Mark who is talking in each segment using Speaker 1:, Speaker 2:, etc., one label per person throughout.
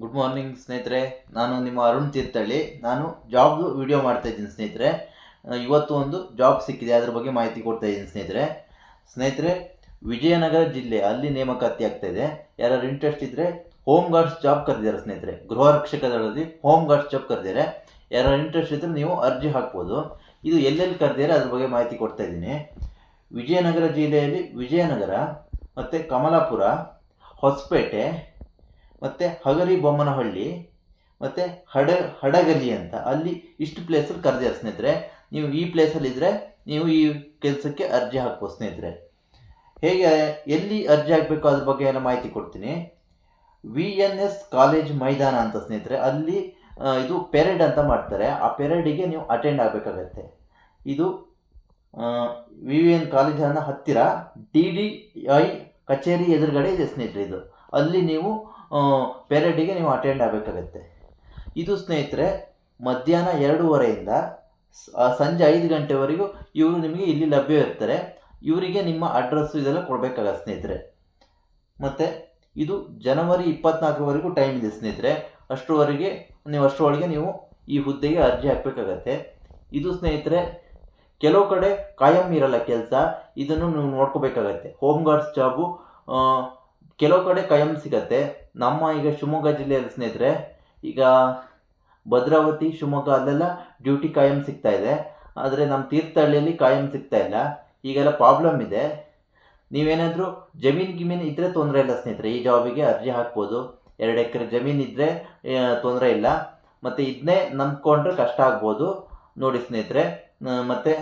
Speaker 1: Good morning ಸ್ನೇಹಿತರೆ. ನಾನು ನಿಮ್ಮ ಅರುಣ್ ತೀರ್ಥಹಳ್ಳಿ. ನಾನು ಜಾಬ್ದು ವಿಡಿಯೋ ಮಾಡ್ತಾ ಇದ್ದೀನಿ, ಸ್ನೇಹಿತರೆ. ಇವತ್ತು ಒಂದು ಜಾಬ್ ಸಿಕ್ಕಿದೆ. ಅದ್ರ ಬಗ್ಗೆ ಮಾಹಿತಿ ಕೊಡ್ತಾ ಇದ್ದೀನಿ, ಸ್ನೇಹಿತರೆ. ಸ್ನೇಹಿತರೆ, ವಿಜಯನಗರ ಜಿಲ್ಲೆ, ಅಲ್ಲಿ ನೇಮಕಾತಿ ಆಗ್ತಾ ಇದೆ. ಯಾರು ಇಂಟ್ರೆಸ್ಟ್ ಇದ್ದರೆ ಹೋಮ್ ಗಾರ್ಡ್ಸ್ ಜಾಬ್ ಕರೆದಿದ್ದಾರೆ, ಸ್ನೇಹಿತರೆ. ಗೃಹ ರಕ್ಷಕ ದಳದಲ್ಲಿ ಹೋಮ್ ಗಾರ್ಡ್ಸ್ ಜಾಬ್ ಕರೆದಿದ್ದಾರೆ. ಯಾರು ಇಂಟ್ರೆಸ್ಟ್ ಇದ್ದರೆ ನೀವು ಅರ್ಜಿ ಹಾಕ್ಬೋದು. ಇದು ಎಲ್ಲೆಲ್ಲಿ ಕರೆದಿದ್ದಾರೆ, ಅದ್ರ ಬಗ್ಗೆ ಮಾಹಿತಿ ಕೊಡ್ತಾ ಇದ್ದೀನಿ. ವಿಜಯನಗರ ಜಿಲ್ಲೆಯಲ್ಲಿ ವಿಜಯನಗರ ಮತ್ತು ಕಮಲಾಪುರ, ಹೊಸಪೇಟೆ ಮತ್ತು ಹಗರಿ ಬೊಮ್ಮನಹಳ್ಳಿ ಮತ್ತು ಹಡ, ಹಡಗಲಿ ಅಂತ. ಅಲ್ಲಿ ಇಷ್ಟು ಪ್ಲೇಸಲ್ಲಿ ಕರೆದಿದ್ದಾರೆ ಸ್ನೇಹಿತರೆ. ನೀವು ಈ ಪ್ಲೇಸಲ್ಲಿ ಇದ್ದರೆ ನೀವು ಈ ಕೆಲಸಕ್ಕೆ ಅರ್ಜಿ ಹಾಕ್ಬೋದು ಸ್ನೇಹಿತರೆ. ಹೇಗೆ, ಎಲ್ಲಿ ಅರ್ಜಿ ಹಾಕಬೇಕು ಅದ್ರ ಬಗ್ಗೆ ಎಲ್ಲ ಮಾಹಿತಿ ಕೊಡ್ತೀನಿ. ವಿ ಎನ್ ಎಸ್ ಕಾಲೇಜ್ ಮೈದಾನ ಅಂತ ಸ್ನೇಹಿತರೆ. ಅಲ್ಲಿ ಇದು ಪೆರೇಡ್ ಅಂತ ಮಾಡ್ತಾರೆ. ಆ ಪೆರೇಡಿಗೆ ನೀವು ಅಟೆಂಡ್ ಆಗಬೇಕಾಗತ್ತೆ. ಇದು ವಿ ವಿ ಎನ್ ಕಾಲೇಜನ್ನ ಹತ್ತಿರ ಡಿ ಡಿ ಐ ಕಚೇರಿ ಎದುರುಗಡೆ ಇದೆ ಸ್ನೇಹಿತರೆ ಇದು. ಅಲ್ಲಿ ನೀವು ಪೆರೇಡಿಗೆ ನೀವು ಅಟೆಂಡ್ ಆಗಬೇಕಾಗತ್ತೆ. ಇದು ಸ್ನೇಹಿತರೆ, ಮಧ್ಯಾಹ್ನ ಎರಡೂವರೆಯಿಂದ ಸಂಜೆ ಐದು ಗಂಟೆವರೆಗೂ ಇವರು ನಿಮಗೆ ಇಲ್ಲಿ ಲಭ್ಯ ಇರ್ತಾರೆ. ಇವರಿಗೆ ನಿಮ್ಮ ಅಡ್ರೆಸ್ಸು ಇದೆಲ್ಲ ಕೊಡಬೇಕಾಗತ್ತೆ ಸ್ನೇಹಿತರೆ. ಮತ್ತು ಇದು ಜನವರಿ ಇಪ್ಪತ್ನಾಲ್ಕರವರೆಗೂ ಟೈಮ್ ಇದೆ ಸ್ನೇಹಿತರೆ. ಅಷ್ಟರವರೆಗೆ, ನೀವು ಅಷ್ಟರೊಳಗೆ ನೀವು ಈ ಹುದ್ದೆಗೆ ಅರ್ಜಿ ಹಾಕಬೇಕಾಗತ್ತೆ. ಇದು ಸ್ನೇಹಿತರೆ, ಕೆಲವು ಕಡೆ ಕಾಯಂ ಇರಲ್ಲ ಕೆಲಸ. ಇದನ್ನು ನೀವು ನೋಡ್ಕೋಬೇಕಾಗತ್ತೆ. ಹೋಮ್ ಗಾರ್ಡ್ಸ್ ಜಾಬು ಕೆಲವು ಕಡೆ ಕಾಯಂ ಸಿಗತ್ತೆ. ನಮ್ಮ ಈಗ ಶಿವಮೊಗ್ಗ ಜಿಲ್ಲೆಯಲ್ಲಿ ಸ್ನೇಹಿತರೆ, ಈಗ ಭದ್ರಾವತಿ, ಶಿವಮೊಗ್ಗ ಅಲ್ಲೆಲ್ಲ ಡ್ಯೂಟಿ ಕಾಯಂ ಸಿಗ್ತಾ ಇದೆ. ಆದರೆ ನಮ್ಮ ತೀರ್ಥಹಳ್ಳಿಯಲ್ಲಿ ಕಾಯಂ ಸಿಗ್ತಾ ಇಲ್ಲ. ಈಗೆಲ್ಲ ಪ್ರಾಬ್ಲಮ್ ಇದೆ. ನೀವೇನಾದರೂ ಜಮೀನು ಗಿಮೀನು ಇದ್ದರೆ ತೊಂದರೆ ಇಲ್ಲ ಸ್ನೇಹಿತರೆ, ಈ ಜಾಬಿಗೆ ಅರ್ಜಿ ಹಾಕ್ಬೋದು. ಎರಡು ಎಕರೆ ಜಮೀನು ಇದ್ದರೆ ತೊಂದರೆ ಇಲ್ಲ. ಮತ್ತು ಇದನ್ನೇ ನಂಬ್ಕೊಂಡ್ರೆ ಕಷ್ಟ ಆಗ್ಬೋದು. ನೋಡಿ ಸ್ನೇಹಿತರೆ ಮತ್ತು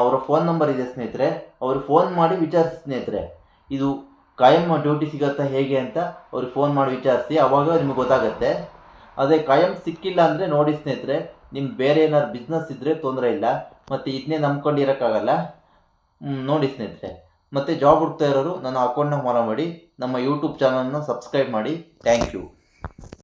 Speaker 1: ಅವರ ಫೋನ್ ನಂಬರ್ ಇದೆ ಸ್ನೇಹಿತರೆ. ಅವರು ಫೋನ್ ಮಾಡಿ ವಿಚಾರಿಸಿ ಸ್ನೇಹಿತರೆ. ಇದು ಕಾಯಂ ಡ್ಯೂಟಿ ಸಿಗತ್ತಾ ಹೇಗೆ ಅಂತ ಅವ್ರಿಗೆ ಫೋನ್ ಮಾಡಿ ವಿಚಾರಿಸಿ ಅವಾಗ ನಿಮಗೆ ಗೊತ್ತಾಗುತ್ತೆ. ಅದೇ ಕಾಯಂ ಸಿಕ್ಕಿಲ್ಲ ಅಂದರೆ ನೋಡಿ ಸ್ನೇಹಿತರೆ ನಿಮ್ಗೆ ಬೇರೆ ಏನಾದ್ರು ಬಿಸ್ನೆಸ್ ಇದ್ದರೆ ತೊಂದರೆ ಇಲ್ಲ. ಮತ್ತು ಇದನ್ನೇ ನಂಬ್ಕೊಂಡು ಇರೋಕ್ಕಾಗಲ್ಲ. ಹ್ಮ್, ನೋಡಿ ಸ್ನೇಹಿತರೆ. ಮತ್ತು ಜಾಬ್ ಹುಡ್ತಾ ಇರೋರು ನನ್ನ ಅಕೌಂಟ್ನ ಫಾಲೋ ಮಾಡಿ ನಮ್ಮ ಯೂಟ್ಯೂಬ್ ಚಾನಲ್ನ ಸಬ್ಸ್ಕ್ರೈಬ್ ಮಾಡಿ. Thank you